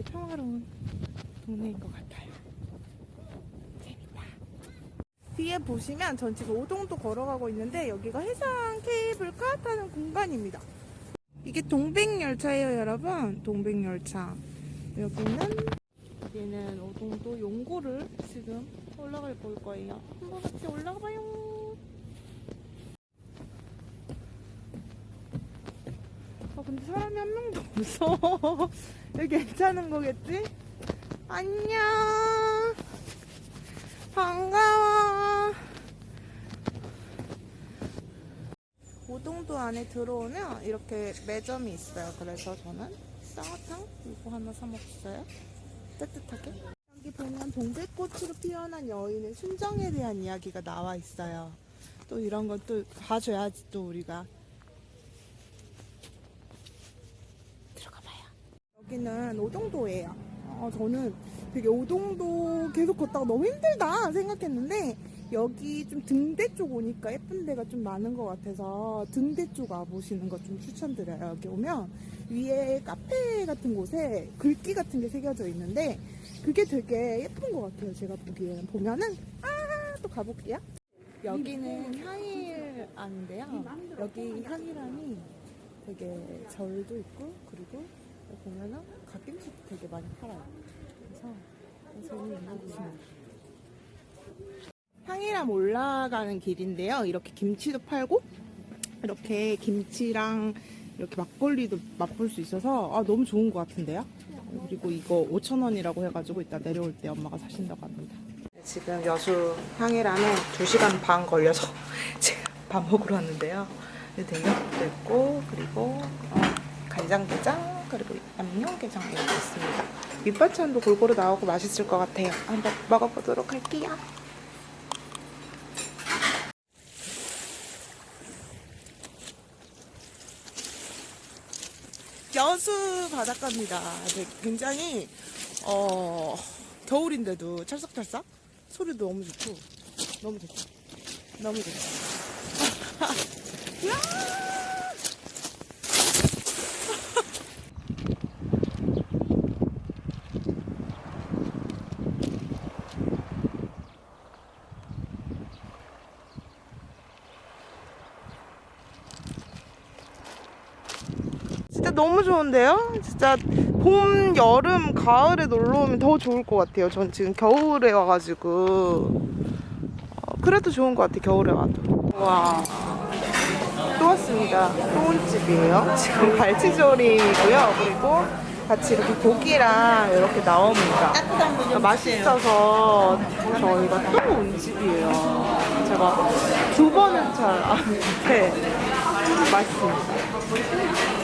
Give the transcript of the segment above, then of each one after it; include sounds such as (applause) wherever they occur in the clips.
되게 평화로운 동네인 것 같아요. 재밌다. 뒤에 보시면 전 지금 오동도 걸어가고 있는데 여기가 해상 케이블카 타는 공간입니다. 이게 동백열차예요, 여러분. 동백열차. 여기는 여기는 오동도 용고를 지금 올라갈 볼 거예요. 한번 같이 올라가 봐요. 아 근데 사람이 한 명도 없어. (laughs) 여기 괜찮은 거겠지? 안녕. 반가워. 오동도 안에 들어오면 이렇게 매점이 있어요. 그래서 저는 쌍화탕 이거 하나 사 먹었어요. 따뜻하게. 여기 보면 동백꽃으로 피어난 여인의 순정에 대한 이야기가 나와 있어요. 또 이런 건 또 봐줘야지 또 우리가 봐요. 여기는 오동도예요. 어, 저는 되게 오동도 계속 걷다가 너무 힘들다 생각했는데 여기 좀 등대 쪽 오니까 예쁜 데가 좀 많은 것 같아서 등대 쪽 와보시는 거좀 추천드려요. 여기 오면 위에 카페 같은 곳에 글귀 같은 게 새겨져 있는데 그게 되게 예쁜 것 같아요. 제가 보기에는 보면은 아또 가볼게요. 여기는 향일안인데요. 여기 향일안이 되게 절도 있고 그리고 보면은 갓김치도 되게 많이 팔아요. 그래서 재미있는 곳입니다. 향이람 올라가는 길인데요. 이렇게 김치도 팔고 이렇게 김치랑 이렇게 막걸리도 맛볼 수 있어서 아, 너무 좋은 것 같은데요. 그리고 이거 5,000원이라고 해가지고 이따 내려올 때 엄마가 사신다고 합니다. 지금 여수 향이람에 2시간 반 걸려서 (laughs) 제가 밥 먹으러 왔는데요. 된장국도 있고 그리고 어, 간장게장 그리고 양념게장 이렇게 있습니다. 밑반찬도 골고루 나오고 맛있을 것 같아요. 한번 먹어보도록 할게요. 여수 바닷가입니다. 네, 굉장히 어, 겨울인데도 찰싹찰싹 소리도 너무 좋고 너무 좋죠. 너무 좋죠. (laughs) 너무 좋은데요? 진짜 봄, 여름, 가을에 놀러 오면 더 좋을 것 같아요. 전 지금 겨울에 와가지고 어, 그래도 좋은 것 같아요. 겨울에 와도. 와. 또 왔습니다. 또온 집이에요. 지금 갈치조림이고요. 그리고 같이 이렇게 고기랑 이렇게 나옵니다. 아, 맛있어서 저희가 또 온 집이에요. 제가 두 번은 잘 아는데 맛있습니다.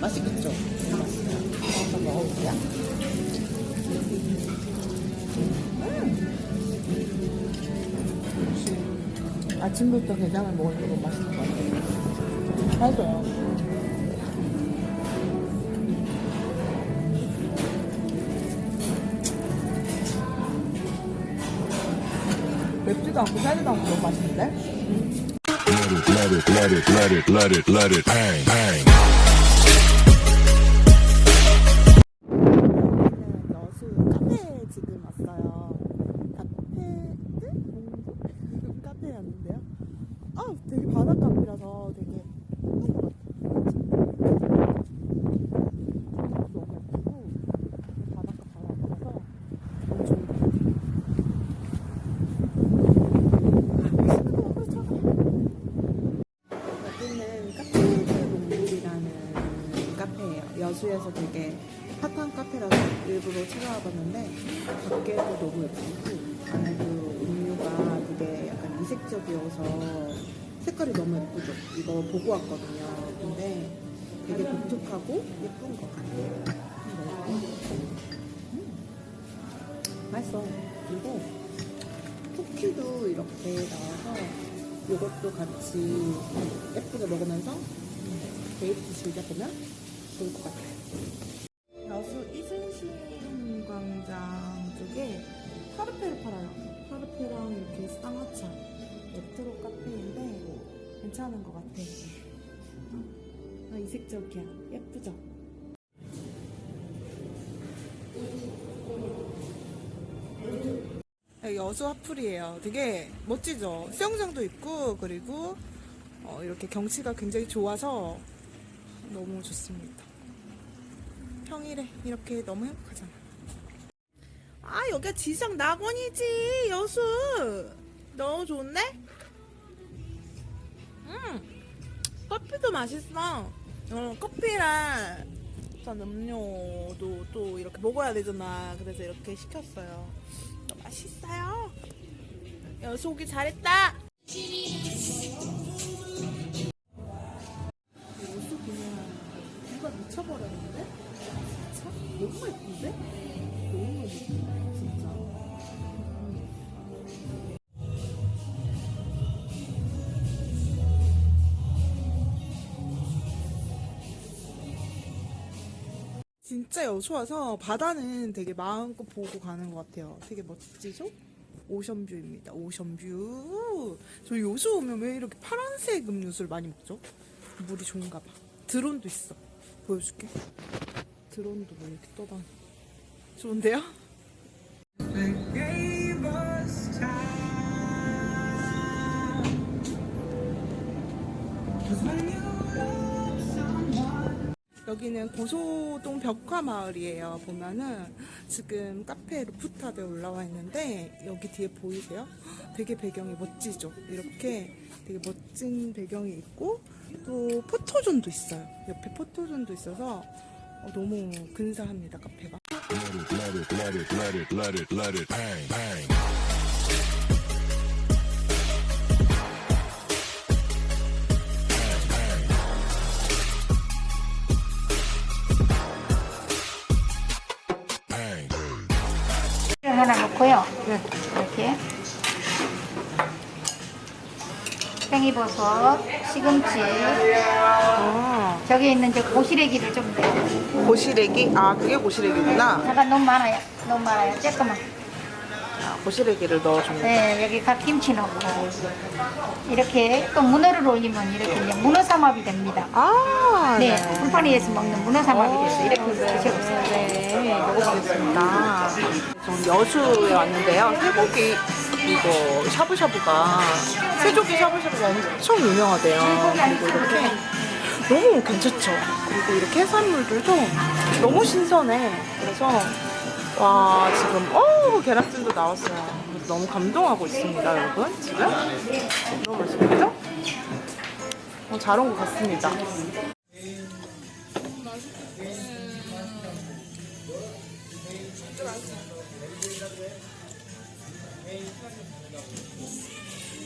맛있겠죠? 한번 먹어볼게요. 음. 아침부터 게장을 먹으니까 맛있는 것 같아요. 맛있어요. 맵지도 않고 짜지도 않고 너무 맛있는데? Let it, let it, let it, let it, let it, bang, bang. 여수에서 되게 핫한 카페라서 일부러 찾아와 봤는데 밖에도 너무 예쁘고 안에도 음료가 되게 약간 이색적이어서 색깔이 너무 예쁘죠. 이거 보고 왔거든요. 근데 되게 독특하고 예쁜 것 같아요. 음, 맛있어. 그리고 쿠키도 이렇게 나와서 이것도 같이 예쁘게 먹으면서 데이트 즐겨보면 좋을 것 같아요. 여수 이순신 광장 쪽에 파르페를 팔아요. 파르페랑 이렇게 쌍화차 레트로 카페인데 괜찮은 것 같아. 아, 이색적이야. 예쁘죠? 네, 여수 화풀이에요. 되게 멋지죠? 수영장도 있고 그리고 어, 이렇게 경치가 굉장히 좋아서 너무 좋습니다. 평일에 이렇게 너무 행복하잖아. 아 여기가 지상 낙원이지 여수. 너무 좋은데? 음 커피도 맛있어. 어 커피랑 어떤 음료도 또 이렇게 먹어야 되잖아. 그래서 이렇게 시켰어요. 맛있어요. 여수 오기 잘했다. 너무 예쁜데? 너무 예쁘다. 진짜 진짜 여수 와서 바다는 되게 마음껏 보고 가는 것 같아요. 되게 멋지죠? 오션뷰입니다. 오션뷰. 저 여수 오면 왜 이렇게 파란색 음료수를 많이 먹죠? 물이 좋은가 봐. 드론도 있어. 보여줄게 드론도 뭐 이렇게 떠다니 좋은데요? 여기는 고소동 벽화마을이에요. 보면은 지금 카페 루프탑에 올라와 있는데 여기 뒤에 보이세요? 되게 배경이 멋지죠? 이렇게 되게 멋진 배경이 있고 또 포토존도 있어요. 옆에 포토존도 있어서 어, 너무 근사합니다. 카페가. 하나 넣고요. 이렇게 팽이버섯, 시금치, 저기 있는 저 고시래기를 좀. 고시래기? 아 그게 고시래기구나. 잠깐 너무 많아요. 너무 많아요. 조금만. 아, 고시래기를 넣어줍니다. 네, 여기 갓김치 넣고 이렇게 또 문어를 올리면 이렇게 이제 문어 삼합이 됩니다. 아, 네, 불판위에서 먹는 문어 삼합이 돼서 이렇게 드셔보세요. 네, 먹어보겠습니다. 전 여수에 왔는데요. 쇠고기 이거 샤브샤브가 쇠조기 샤브샤브가 엄청 유명하대요. 그리고 이렇게 너무 괜찮죠. 그리고 이렇게 해산물들도 너무 신선해. 그래서 와 지금 어 계란찜도 나왔어요. 너무 감동하고 있습니다, 여러분. 지금 너무 맛있겠죠? 어, 잘온 것 같습니다.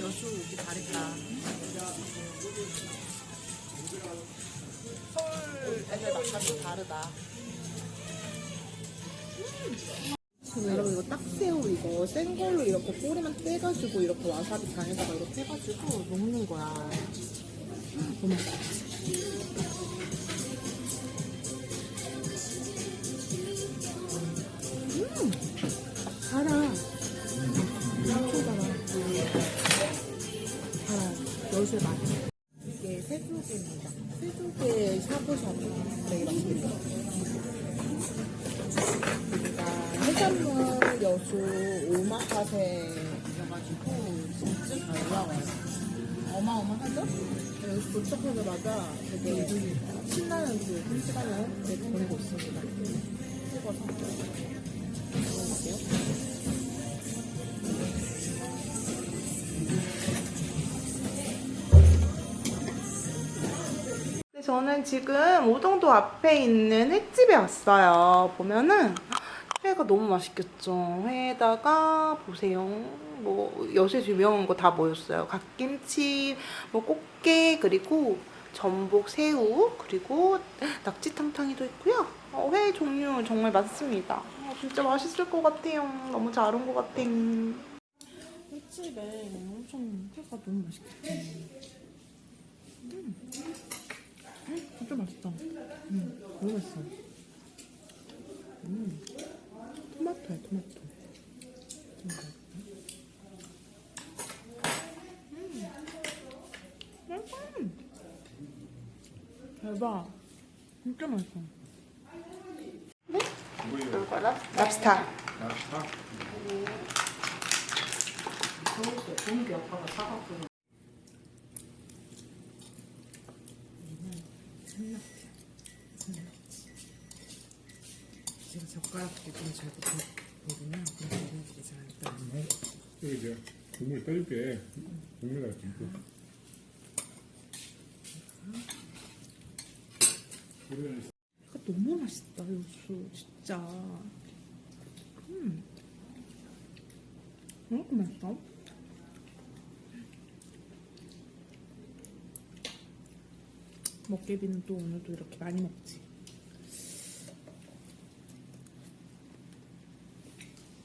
여수 오기 잘했다. 애들 맛도 다르다. 음. 여러분 이거 딱새우 이거 센 걸로 이렇게 꼬리만 떼가지고 이렇게 와사비 간에다가 이렇게 해가지고 먹는 거야. 너무 맛있지? 음! 달아. 엄청 달아. 달아요. 여수의 맛. 도착하자마자 되게 신나는 그한 시간을 이렇게 보내고 있습니다. 찍어서 먹어볼게요. 네, 저는 지금 오동도 앞에 있는 횟집에 왔어요. 보면은 회가 너무 맛있겠죠. 회에다가 보세요. 뭐 여수에서 유명한 거 다 모였어요. 갓김치, 뭐 꽃게 그리고 전복, 새우 그리고 낙지탕탕이도 있고요. 어, 회 종류 정말 많습니다. 어, 진짜 맛있을 것 같아요. 너무 잘 온 것 같아. 횟집에 엄청 회가 너무 맛있겠다. 진짜 맛있다. 음, 너무 맛있어. 음, 토마토야, 토마토. 음. 음. 대박. 진짜 맛있어. 랍스타. 랍스타? 제가 젓가락질 좀잘 못하거든요. 그래서 떠요. 어? 여기 이제 국물 김고. 우리는 이거 너무 맛있다, 요수. 진짜. 음. 왜 이렇게 맛있어? 먹개비는 또 오늘도 이렇게 많이 먹지.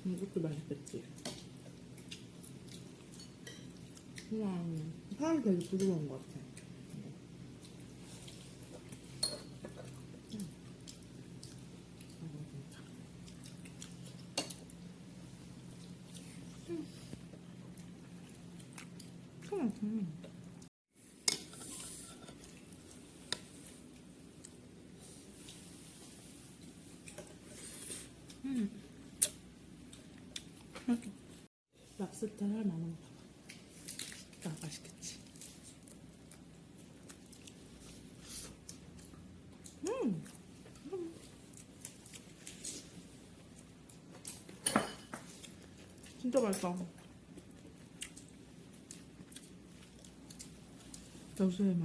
이것도 맛있겠지. 우와, 살이 되게 부드러운 것 같아. 음. 음. 음. 맛있어. 랍스터 살 많은 거 봐봐. 아, 맛있겠지. 음. 음. 진짜 맛있어. 여수의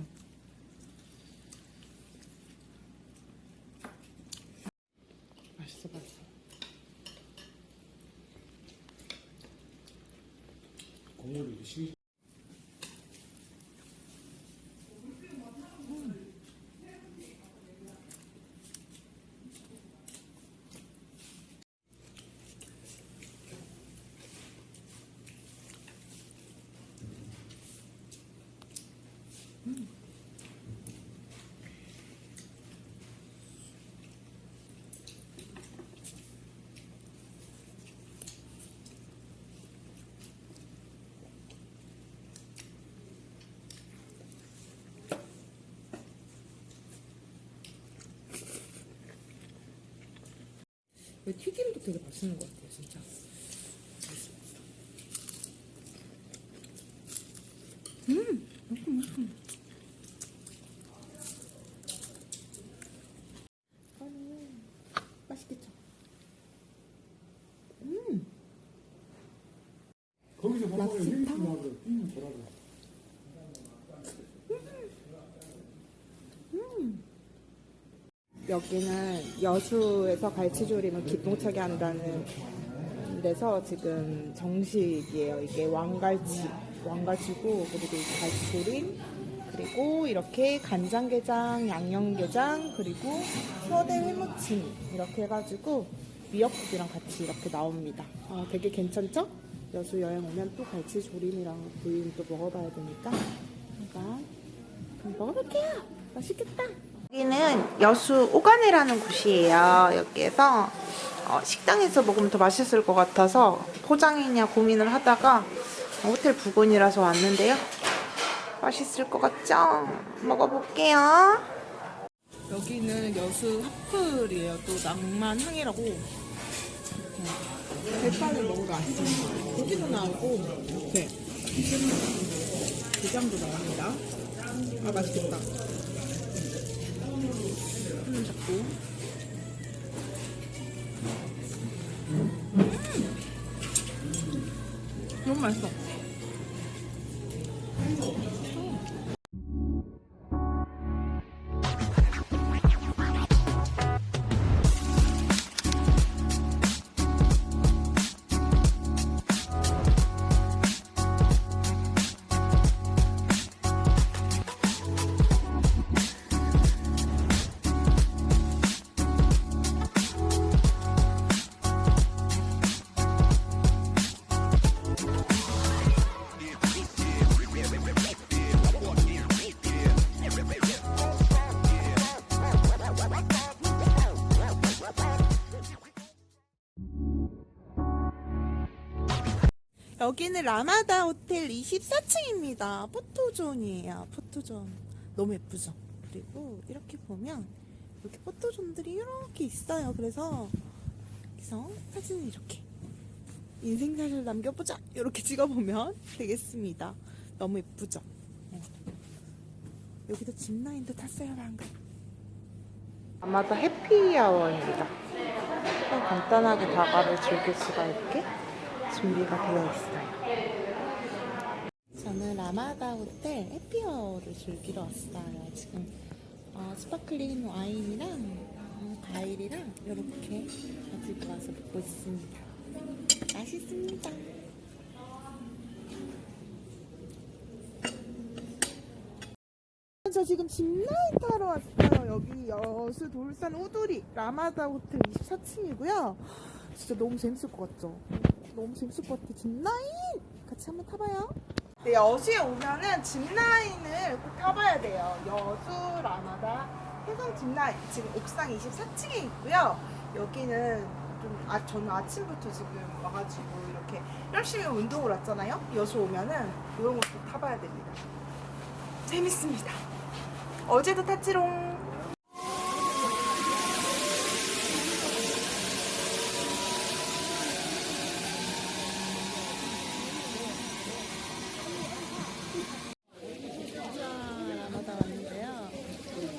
튀김도 되게 맛있는 것 같아요, 진짜. 맛있겠죠? 거기서 먹어야 힘이 나고. 뭐라고. 여기는 여수에서 갈치조림을 기똥차게 한다는 데서 지금 정식이에요. 이게 왕갈치, 왕갈치고 그리고 이 갈치조림 그리고 이렇게 간장게장, 양념게장 그리고 서대 회무침 이렇게 해가지고 미역국이랑 같이 이렇게 나옵니다. 어, 되게 괜찮죠? 여수 여행 오면 또 갈치조림이랑 구이는 또 먹어봐야 되니까 그럼 먹어볼게요. 맛있겠다. 여기는 여수 오가네라는 곳이에요. 여기에서 어, 식당에서 먹으면 더 맛있을 것 같아서 포장이냐 고민을 하다가 호텔 부근이라서 왔는데요. 맛있을 것 같죠? 먹어볼게요. 여기는 여수 하플이에요. 또 낭만항이라고 대파를 먹으러 왔습니다. 고기도 나오고 이렇게 게장도 나옵니다. 아 맛있겠다. 손 잡고. 음! 너무 맛있어. 여기는 라마다 호텔 24층입니다. 포토존이에요. 포토존. 너무 예쁘죠? 그리고 이렇게 보면 이렇게 포토존들이 이렇게 있어요. 그래서 여기서 사진을 이렇게 인생사를 남겨보자 이렇게 (laughs) 찍어보면 되겠습니다. 너무 예쁘죠? 네. 여기도 짚라인도 탔어요 방금. 아마도 해피아워입니다. 간단하게 다가를 즐길 수가 있게 준비가 되어 있어요. 저는 라마다 호텔 해피아워를 즐기러 왔어요. 지금 어, 스파클링 와인이랑 어, 과일이랑 이렇게 가지고 와서 먹고 있습니다. 맛있습니다. 저 지금 짚라인 타러 왔어요. 여기 여수 돌산 우두리 라마다 호텔 24층이고요. 진짜 너무 재밌을 것 같죠? 너무 재밌을 것 같아. 짚라인! 같이 한번 타봐요. 네, 여수에 오면은 짚라인을 꼭 타봐야 돼요. 여수 라마다 해상 짚라인. 지금 옥상 24층에 있고요. 여기는 좀, 아, 저는 아침부터 지금 와가지고 이렇게 열심히 운동을 왔잖아요. 여수 오면은 이런 것도 타봐야 됩니다. 재밌습니다. 어제도 탔지롱. 라마다 왔는데요.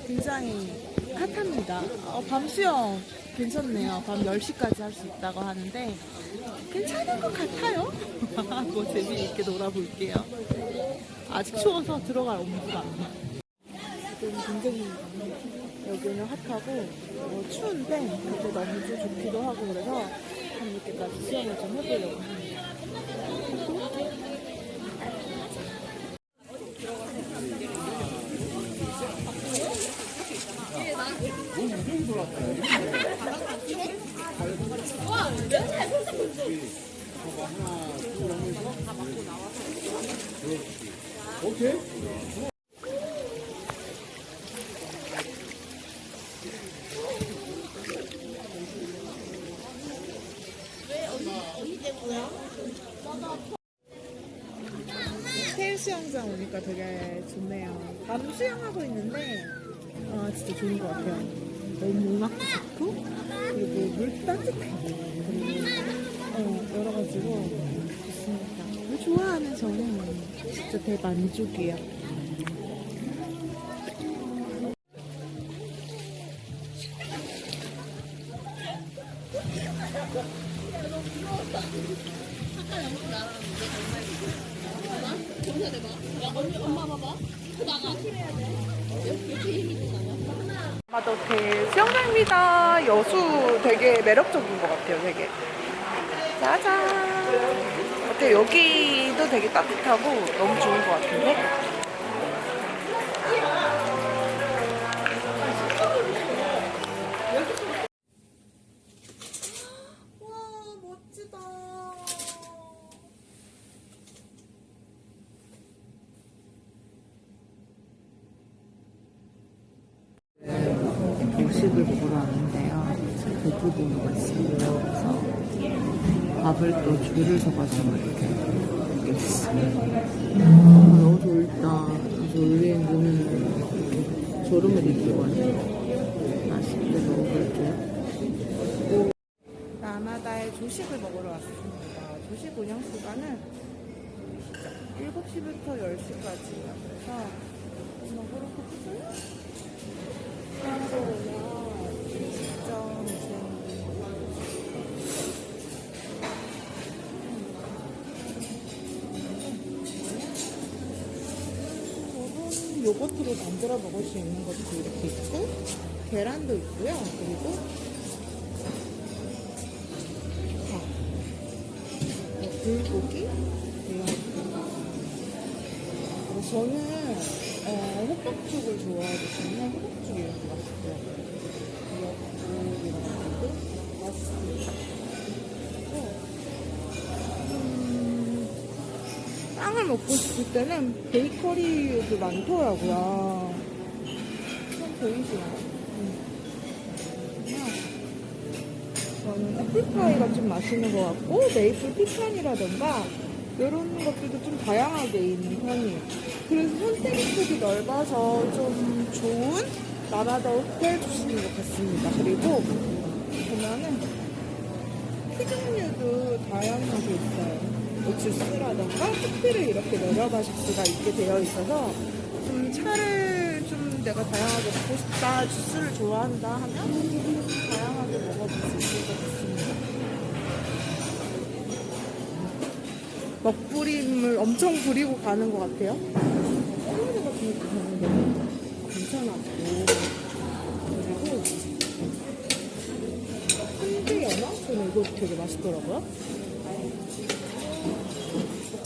굉장히 핫합니다. 어, 밤 수영 괜찮네요. 밤 10시까지 할 수 있다고 하는데 괜찮은 것 같아요. (laughs) 뭐 재미있게 놀아볼게요. 아직 추워서 들어갈 엄두가. 지금 굉장히 여기는 핫하고 어, 추운데 그때 너무 좀 좋기도 하고 그래서 밤늦게까지 수영을 좀 해보려고 합니다. 수영장 오니까 되게 좋네요. 밤 수영하고 있는데 아 진짜 좋은 것 같아요. 너무 음악도 좋고 그리고 물 따뜻하고 어 여러 가지로 좋습니다. 물 좋아하는 저는 진짜 대만족이에요. 마더텔 수영장입니다. 여수 되게 매력적인 것 같아요, 되게. 짜잔. 어때 여기도 되게 따뜻하고 너무 좋은 것 같은데? 밥을 또 줄을 서가지고 이렇게 먹게 됐어요. 아, 너무 좋다. 졸린 이렇게 졸음을 일으키고 맛있게 먹어볼게요. 라마다에 조식을 먹으러 왔습니다. 조식 운영 시간은 7시부터 10시까지예요. 그래서 먹으러 가보자. 진짜 요거트로 만들어 먹을 수 있는 것도 이렇게 있고 계란도 있고요. 그리고 밥, 뭐 불고기 이런 거. 그리고 저는 어, 호박죽을 좋아하기 때문에 호박죽이 이렇게 맛있고요. 미역국 이런 것도 맛있습니다. 빵을 먹고 싶을 때는 베이커리도 많더라고요. 좀 보이시나요? 음. 저는 애플파이가 좀 맛있는 것 같고 메이플 피칸이라던가 이런 것들도 좀 다양하게 있는 편이에요. 그래서 선택의 폭이 넓어서 좀 좋은 나라다 호텔 주시는 것 같습니다. 그리고 보면은 티 종류도 다양하게 있어요. 뭐 주스라던가 커피를 이렇게 내려 마실 수가 있게 되어 있어서 좀 차를 좀 내가 다양하게 먹고 싶다, 주스를 좋아한다 하면 다양하게 먹어볼 수 있을 것 같습니다. 먹부림을 엄청 부리고 가는 것 같아요. 샐러드 같은 것도 되는데 괜찮았고 그리고 한대 연어? 저는 이거 되게 맛있더라고요.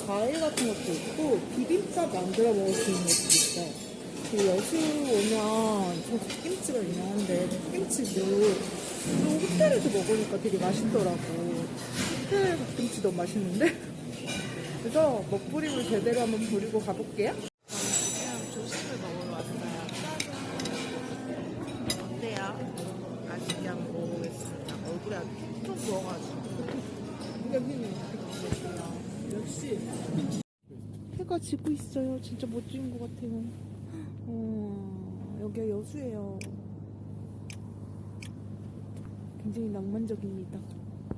뭐 과일 같은 것도 있고 비빔밥 만들어 먹을 수 있는 것도 있어요. 그 여수 오면 저 갓김치가 유명한데 갓김치도 또 호텔에서 먹으니까 되게 맛있더라고. 호텔 갓김치 너무 맛있는데? (laughs) 그래서 먹부림을 제대로 한번 부리고 가볼게요. 진짜 멋진 것 같아요. 어, 여기가 여수예요. 굉장히 낭만적입니다.